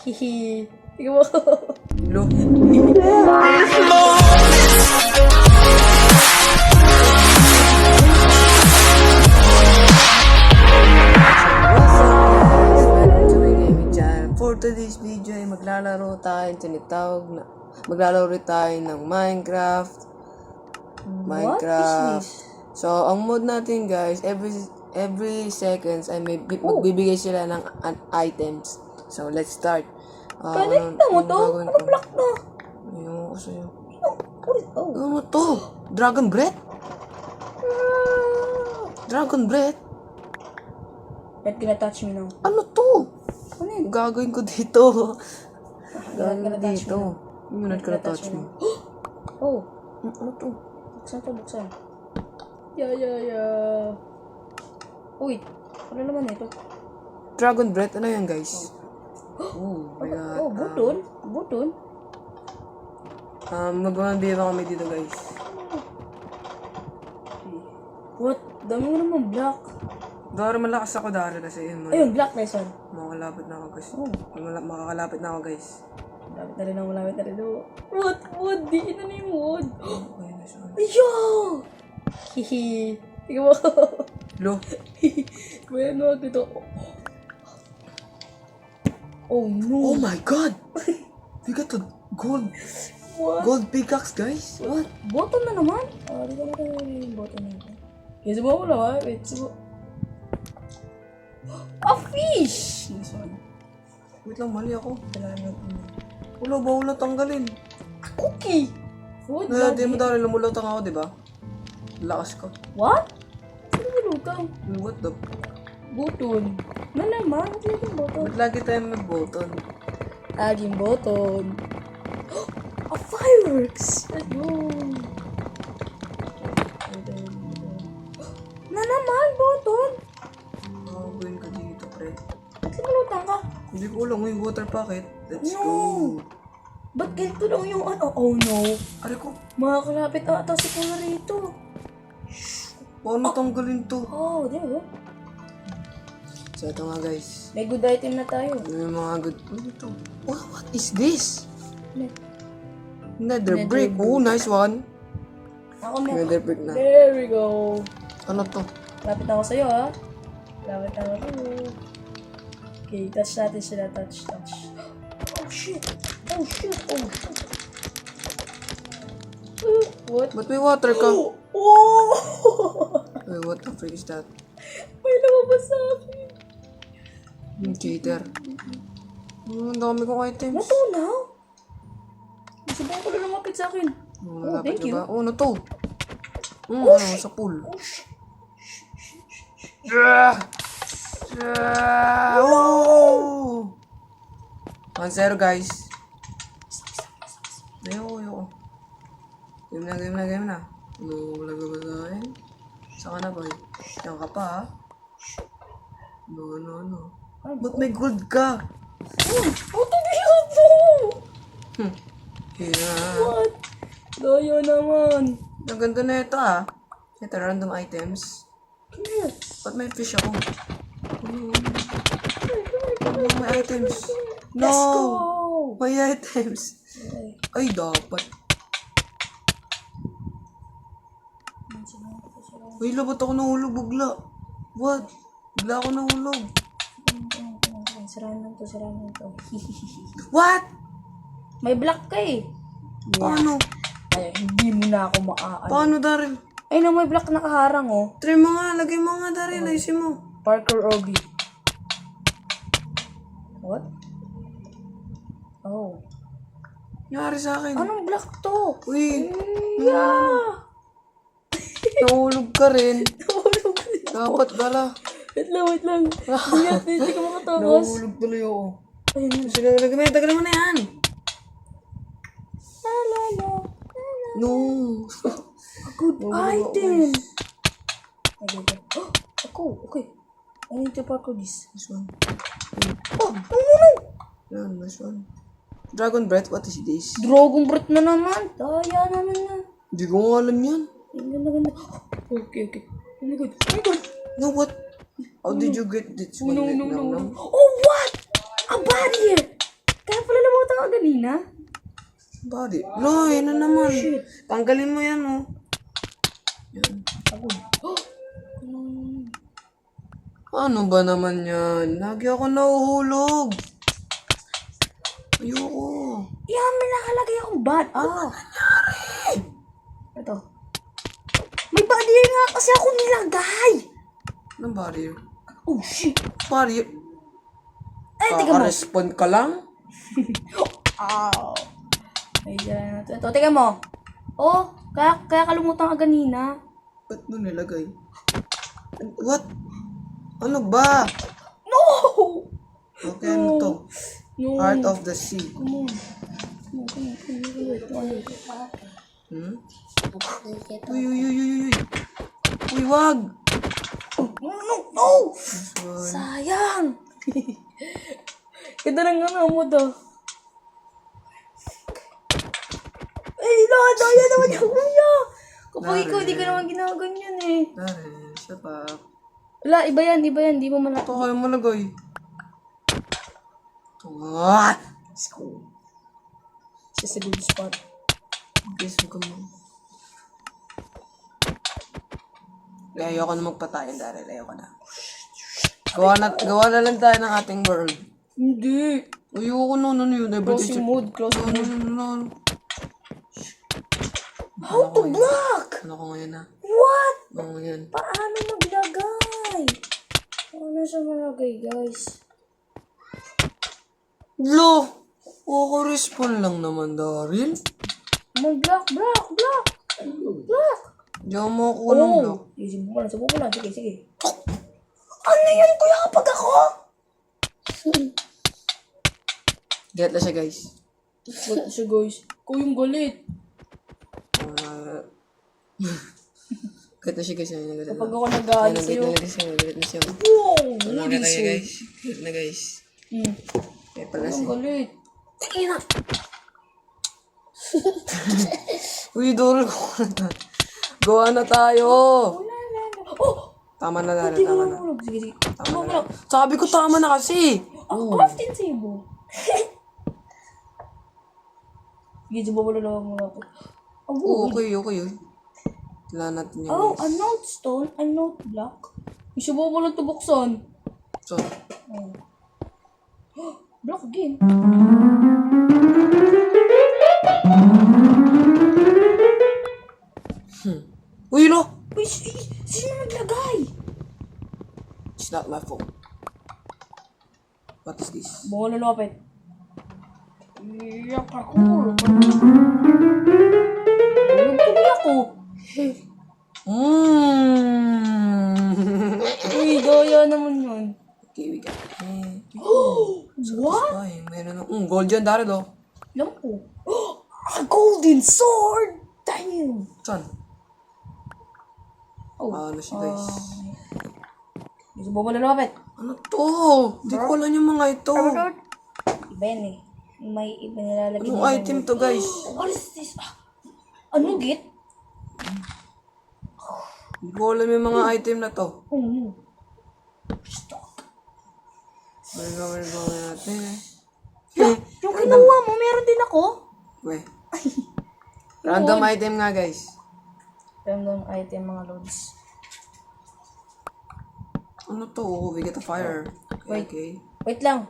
Hihi. Ikaw. Lo. For today's video ay maglalaro tayo tinitawag na maglalaro tayo ng Minecraft. Minecraft. So, ang mode natin guys, every every seconds ay may bi- magbibigay sila ng an- items. So, let's start. Ah, Connecta mo to? Ano block to? Ayun ko sa'yo. Uy, oh. Ano to? Dragon Breath? Dragon Breath? Ba't gina-touch me now? Ano to? Ano yun? Gagawin ko dito. Gagawin ko dito. Yung not gonna touch me. Oh, Hmm, Ano to? buksan to, buksan. Yeah, yeah, yeah. Uy, ano naman ito? Dragon Breath? Ano yan guys? Oh my god. Oh, button? Button? Um, magmamabira kami dito guys. What? Dami mo naman black. Dari malakas ako dari kasi yun. Ayun, black lesson. Makakalapit na ako guys. Oh. Makakalapit na ako guys. Malapit na rin ako, malapit na rin ako. What? Wood? Di na na yung wood. Nice one. Ayo! Hihi. Ikaw mo. Lo. May ano dito. Oh no. Oh my god! We got the gold, What? gold pickaxe guys. What? Button na naman? Ah, di ko na yung button na ito. Subukan mo ha. Wait, subukan. A fish! This one. Wait lang, mali ako. Kailangan natin. Wala ba wala tanggalin? Cookie! Food Na, di mo dahil lumulutang ako, di ba? Lakas ko. What? Ano yung lutang? What the? Button. Na naman? Ba't laging button? Ba't lagi tayo may button? Laging button. A fireworks! Let's go! Na naman, button! Gagawin ka dito, pre. Ba't lumulutang ka? Hindi ko alam, may water packet. Let's No. go. Ba't ganito lang yung ano? Oh no. Aray ko, Makakalapit ata si Kuya rito. paano tanggalin to? Oh, di ba? So, ito nga guys. May good item na tayo. May mga good... Ano ito? What, what is this? Ne- Nether Nether brick. Oh, nice one. Ako may... Nether brick na. There we go. Ano to? Lapit ako sa'yo, ha? Lapit ako sa'yo. Okay, touch natin sila. Touch, touch. Oh, shit. Oh, shit. Oh, shit. Uh, what? Ba't may water ka? Oh! Oh! Wait, what the frick is that? May lumabas sa akin. Yung cheater. Hmm, ang dami kong items. Ano to now? Subukan ko na lumapit sa akin. Oh, Oh, malapit thank you. ba? Oh, ano to? Hmm, ano, sa pool. Oh. Yeah! Yeah! Oh! 1-0 guys. Ayoko, ayoko. Game na, game na, game na. Ano, wala ba sa akin? Saan ka na, boy? Diyan ka pa, ha? No, no, no. Ba't may gold ka? Oh, oh, tabiyot mo! Hmm. Yeah. What? Daya naman. Ang ganda na ito, ah. Ito, random items. Here. Ba't may fish ako? Ano, may items. No! Let's go! May items. Okay. Ay, dapat. Uy, labot ako nahulog, bugla. What? Bigla ako nahulog. Sirahan lang to, sirahan lang to. What? May black ka eh. Paano? Ay, hindi mo na ako maaano. Paano, Daryl? Ay, na may black na kaharang oh. Try mo nga, lagay mo nga, Daryl. Ayusin mo. Parker Obi. What? Oh. Nangyari sa akin. Anong black to? Uy, Yeah! nahulog ka rin. Nahulog ka din. Dapat bala. Wait lang, wait lang. Hindi, hindi ka makatakas. Nahulog tuloy ako. Ayun. Mo yan. Tagal mo na yan. La, la, la. No. Good Nahulog ako, item. okay. Oh, ako, okay. I need to parkour this. This one. Oh, no, no, no. Yan, this one. Dragon Breath, what is this? Dragon Breath na naman. Daya naman yan. Hindi ko alam yan. Ang ganda, ganda. Okay, okay. Oh my god. Oh my god. No, what? How did you get this one? No, no, no, no. Oh, what? A barrier. kanina? Body. Lo, yun na naman. Shit. Tanggalin mo yan, oh. Yan. Ako. Ano ba naman yan? Lagi ako nahuhulog. Ayoko. Yan, may nakalagay akong bat. Ah. Ito. May barrier nga kasi ako nilagay. Anong barrier? Oh, shit. Barrier? Ay, teka mo. Kaka-respond ka lang? Ow. Ay, dyan na ito. Ito, mo. Oh, kaya, kaya kalumutan ka ganina. Ba't mo nilagay? What? Ano ba? No! Okay, ano to? No. Heart of the sea. Come on. Come on, come on, come on, come on, come on. Hmm? Uy, uy, uy, uy, uy. Uy, wag! No, no, no! Sayang! Ganda ng ano mo daw. Ay, no, no, yan naman yung kuya. Kapag ikaw, di ka naman ginaganyan eh. Dari, siya pa. Wala, iba yan, iba yan. Di mo malaki. Ito kayo malagay. What? Let's go. This is a good spot. Guys, mo mo. Ayoko na magpatayin, Daryl. Ayoko na. Gawa na, gawa na lang tayo ng ating world. Hindi. Ayoko na, ano yun. Everything Closing mode, closing Ano, mode. ano, ano. How to block? Ano ko ngayon na? What? Ano ngayon? Paano maglagay? Paano siya malagay, guys? Lo! Ako-respond lang naman, Daryl. Mag-block, block, block. Block. Diyan mo ako ng block. Sige, sige mo lang, subukan lang. Sige, sige. Ano yan, kuya, kapag ako? Get na siya, guys. Wala siya, guys. Ikaw yung galit. Uh, Get na siya, guys. Ayun, get na. Kapag ako Ayun, nag-aalis get sa'yo. na, get na siya. Get na siya. Wow, Ano hindi na siya. guys? Get na, guys. Hmm. Eh, pala Ang siya. galit. Ina. Uy, Dory, gawa na. Gawa na tayo. Wala, wala, wala. Oh! Tama na. Hindi ko Tama na. ulog. Sige, sige. Tama mo na. Sabi ko tama na kasi. Ang crafting table. Sige, subukan mo lang muna. Oh, Oo, okay, okay. okay. Kailangan natin yun. Oh, a note stone, a note block. Isubo mo lang ito buksan. So, Oh. block again. It's not my fault. What is this? Na lopet. Yeah, parkour. Tulog tuloy ako. Mmm. Uy, gaya naman yun. okay, we got it. What? Ay, meron ng... Mm, gold yan, Daryl, oh. Alam ko. A golden sword! Damn! Saan? Oh. Ano siya, guys? Gusto mo ba na lopet? Ano to? Hindi ko alam yung mga ito. Iba yan eh. May iba nilalagay. Anong item to, guys? What is this? Ah, Ano git? Hindi ko alam yung mga item na to. Oh no. Stock. Ano gawin gawin natin? Yung kinuha mo, meron din ako. Weh. Random item nga, guys. Random item mga loads. Ano to? We get a fire. Okay, okay. Wait lang.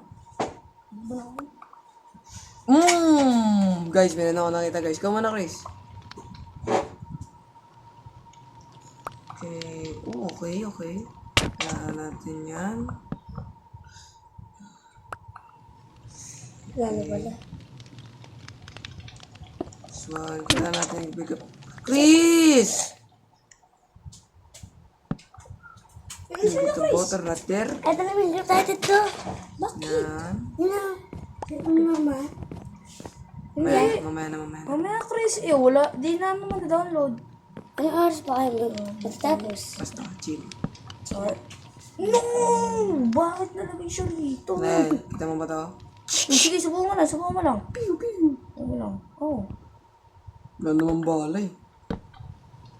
Mmm! Guys, meron ako nakita, guys. Come on na, Chris. Okay. Oh, okay, okay. Kailangan natin yan. Lalo pala. One. Kailangan natin big up. Chris! Big up water right there. Ay, talagang yung tayo dito. Yan. Yun na. Yung mama. Mamaya, mamaya na, mamaya na. Mamaya, Chris. Eh, wala. Di namin mag-download. Anong oras pa kayo magtatapos? Basta, chill. Sorry. No! Bakit nalagay siya dito? Nel, kita mo ba to? Eh, Sige, subukan mo lang. Subukan mo lang. Piu, piu. Ano lang. Oh. Wala namang balay.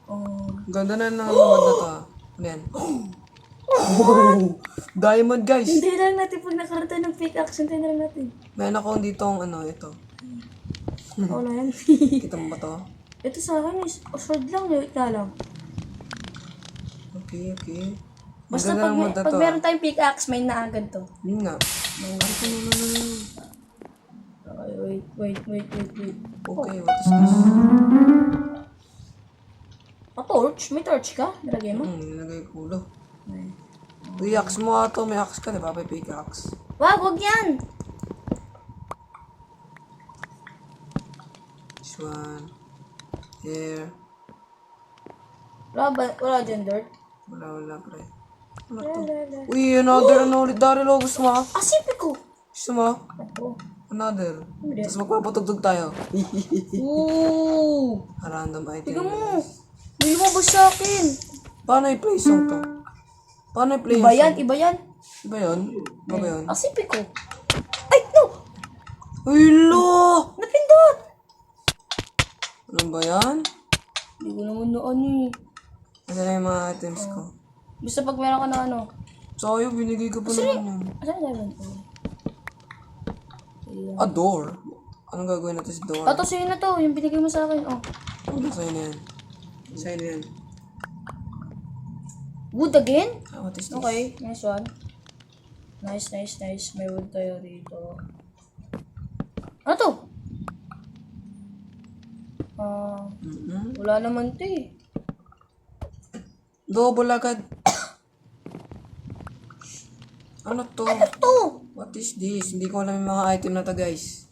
Um, Ganda na ng mga na to. ah. Ano yan? Oh, diamond guys. Hindi lang natin pag nakaroon tayo ng pickaxe, hintayin na lang natin. Meron ako dito ang ano, ito. Oo na yan. Kita mo ba to? Ito sa akin is, oh, sword lang, wait nga lang. Okay, okay. Basta Maganda pag, may, mata pag to, meron tayong pickaxe, may naagad to. Yun nga. No, no, no, no. Okay, wait, wait, wait, wait, wait. Okay, what is this? A torch? May torch ka? Nilagay mo? Hmm, nilagay ko ulo. Uy, axe mo ato. May axe ka, di ba? May pickaxe. Wag, wag yan! This one. Here. Wala ba? Wala dyan dirt? Wala, wala, pre. Ano to? Uy, another, ano ulit. Daryl, oh, gusto mo? Ah, sipi ko! Gusto mo? Ako. Another. Hindi. Tapos magpapatugtog tayo. Ooh! Random item. Tignan mo! May lumabas sa akin! Paano i-play song to? Paano i-play Iba yung yan, iba yan. Iba yun? Iba ba yun? Ah, sipi ko. Ay, no! Uy, lo! Napindot! Ano ba yan? Hindi ko naman na ano eh. Asan na yung mga items ko? Basta pag meron ka na ano. Sayo, binigay ko pa naman yun. Asan na ko? A door? Anong gagawin natin sa door? Ah, to sa'yo na to. Yung binigay mo sa akin. Oh. Ano sa'yo na yan? Sa'yo na yan. Wood again? Ah, what is this? Okay, nice one. Nice, nice, nice. May wood tayo dito. Ano to? Ah, Mm-hmm. wala naman to eh. Double agad. ano to? To! What is this? Hindi ko alam yung mga item na to, guys.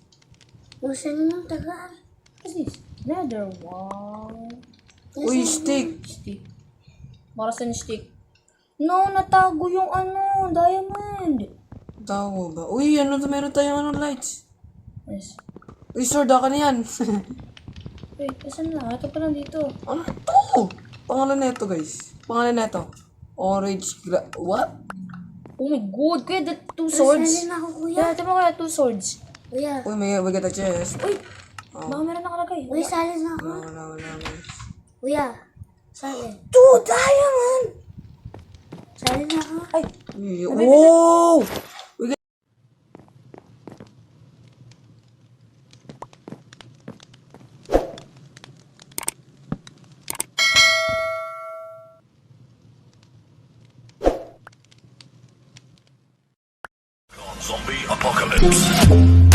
Usan ng tagaan. What's this? Another one. Uy, stick! Stick. Para sa stick. No, natago yung ano, diamond. Tawo ba? Uy, ano to? Meron tayong ano, lights. Yes. Uy, sword, ka na yan. Wait, asan na? Ito pa lang dito. ano to? Pangalan na ito, guys. Pangalan na ito. Orange gra... What? Oh my god, kuya, the two swords. Usan ako, kuya. Yeah, ito mo kaya two swords. Kuya. Uy, may we got a chest. Uy, baka meron nakalagay. Uy, salin na ako. Wala, wala, wala, guys. Kuya. Salin. Two diamond! Salin na ako. Ay, Uy, oh! We got... Zombie apocalypse.